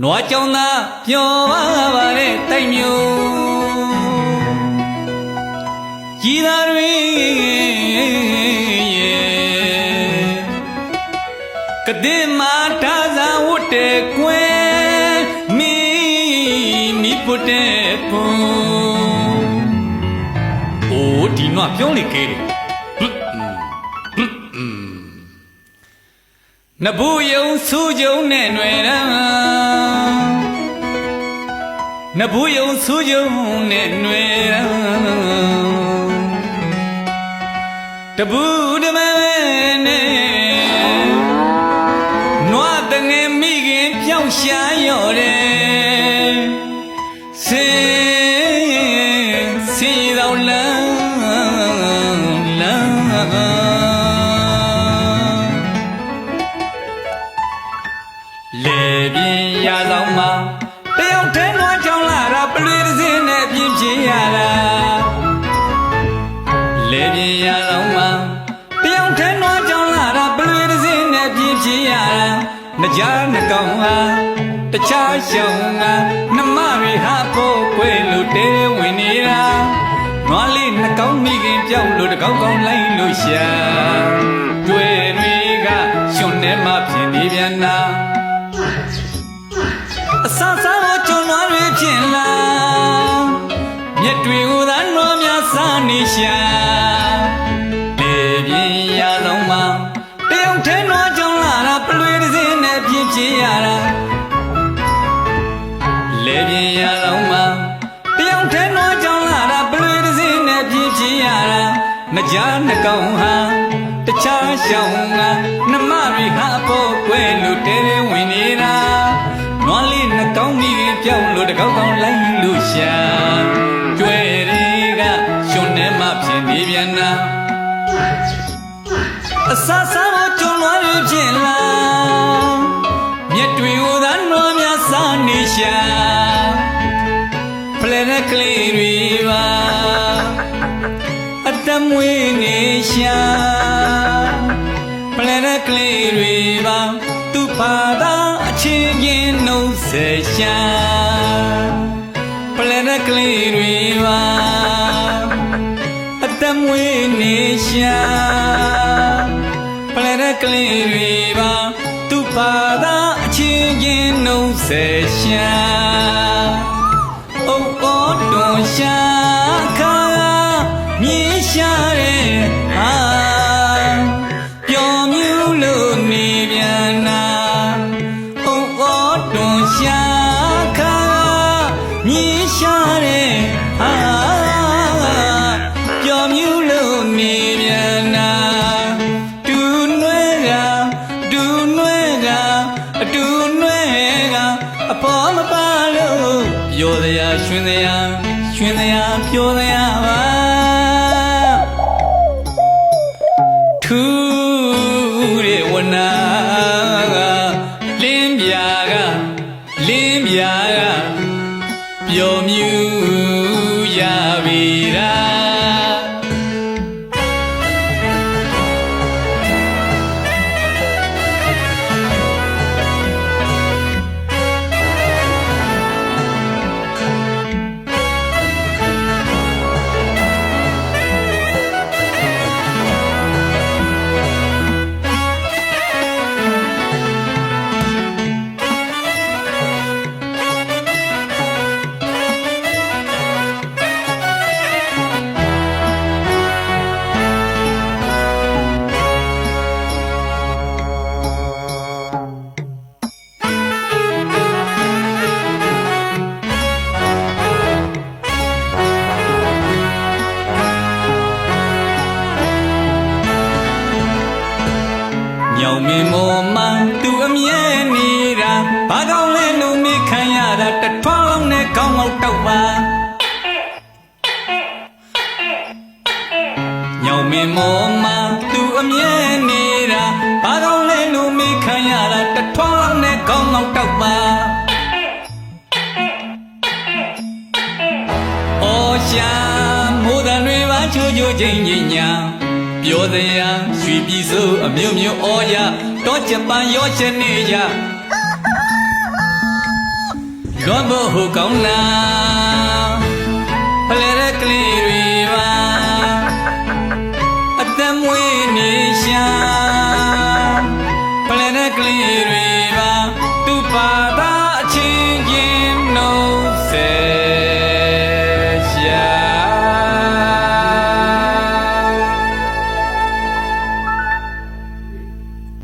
နွားကြောင်သာပြောပါပါတဲ့တိုက်မျိုးကြီးသားတွေရဲ့ကတဲ့မာတာသာဝတ်တဲ့ကွယ်မိမိပုတ်တဲ့ကွန်အိုးဒီနွားပြောလေကဲတယ်နဘူးယုံစူးကြုံနဲ့ຫນွယ်ရန် နဘူးယုံစူးကြုံနဲ့ຫນွယ်ရန်တဘူးတမဲနဲ့နွားတငယ်မိခင်ပြောင်းရှာရော်တယ်စင်စင်တော်လန်း ရတာလေပြင်းရဆောင်မှာတယောက်တည်းနွားချောင်းလာတာပလွေတစ်စင်းနဲ့ပြင်းပြင်းရတာမကြားနှကောင်ဟာတခြားရှောင်းကနှမတွေဟာဖို့ကွယ်လို့တဲဝင်နေတာနွားလေးနှကောင်မိခင်ပြောင်းလို့တကောက်ကောက်လိုက်လို့ရှာတွေ့တွေကရှင်ထဲမှာဖြစ်နေပြန်တာအဆဆာကိုကျွန်တော်တွေဖြစ်လာမြက် တွေကိုသာနှောများစားနေရှာလေပြင်းရလုံးမှာတယောက်ထဲနှောကြောင့်လာတာပလွေတစ်စင်းနဲ့ပြင်းပြင်းရတာလေပြင်းရလုံးမှာတယောက်ထဲနှောကြောင့်လာတာပလွေတစ်စင်းနဲ့ပြင်းပြင်းရတာမကြားနှကောင်ဟာတခြားရှောင်းကနှမတွေဟာပေါ်ကွယ်လို့တဲဝင်နေတာနွားလေးနှကောင်းမိခင်ပြောင်းလို့တကောက်ကောင်းလိုက်လို့ရှာ မှာဖြစ်နေပြန်နာအဆဆာကိုကျွန်တော်တွေဖြစ်လာမြက်တွေကိုသာနွားများစားနေရှာဖလဲတဲ့ကလေးတွေပါအတမွေးနေရှာပလဲတဲ့ကလေးတွေပါသူ့ဘာသာအချင်းချင်းနှုတ်ဆက်ရှာပလဲတဲ့ကလေးတွေပါ အတမွေးနေရှာပလဲတဲ့ကလေးတွေပါသူ့ဘာသာအချင်းချင်းနှုတ်ဆက်ရှာအုပ်အောတွန်ရှာခါမြည်ရှာတဲ့ဟာပျော်မြူးလို့နေပြန်နာအုပ်အောတွန်ရှာခါမြည်ရှာတဲ့ဟာပျော် မြူးလို့နေပြန်နာတူနွဲကဒူနွဲကအတူနွဲကအပေါ်မပါလို့ပြောစရာရွှင်စရာရွှင်စရာပြောစရာပါထူးတဲ့ဝနာကလင်းပြာကလင်းပြာကပျော်မြူး ညောင်မင်းမော်မှသူအမြဲနေတာဘာကောင်းလဲလို့မိခံရတာတထွားလုံးနဲ့ကောင်းအောင်တောက်ပါညောင်မင်းမော်မှသူအမြဲနေတာဘာကောင်းလဲလို့မိခံရတာတထွားလုံးနဲ့ကောင်းအောင်တောက်ပါအော်ရှာမိုးတန်တွေပါချိုးချိုးချင်းချင်းညာ ပြောစရာရွှေပြည်စိုးအမျိုးမျိုးဩရတော့ဂျပန်ရောချက်နေကြလွန်ဖို့ဟိုကောင်းလားဖလဲတဲ့ကလေး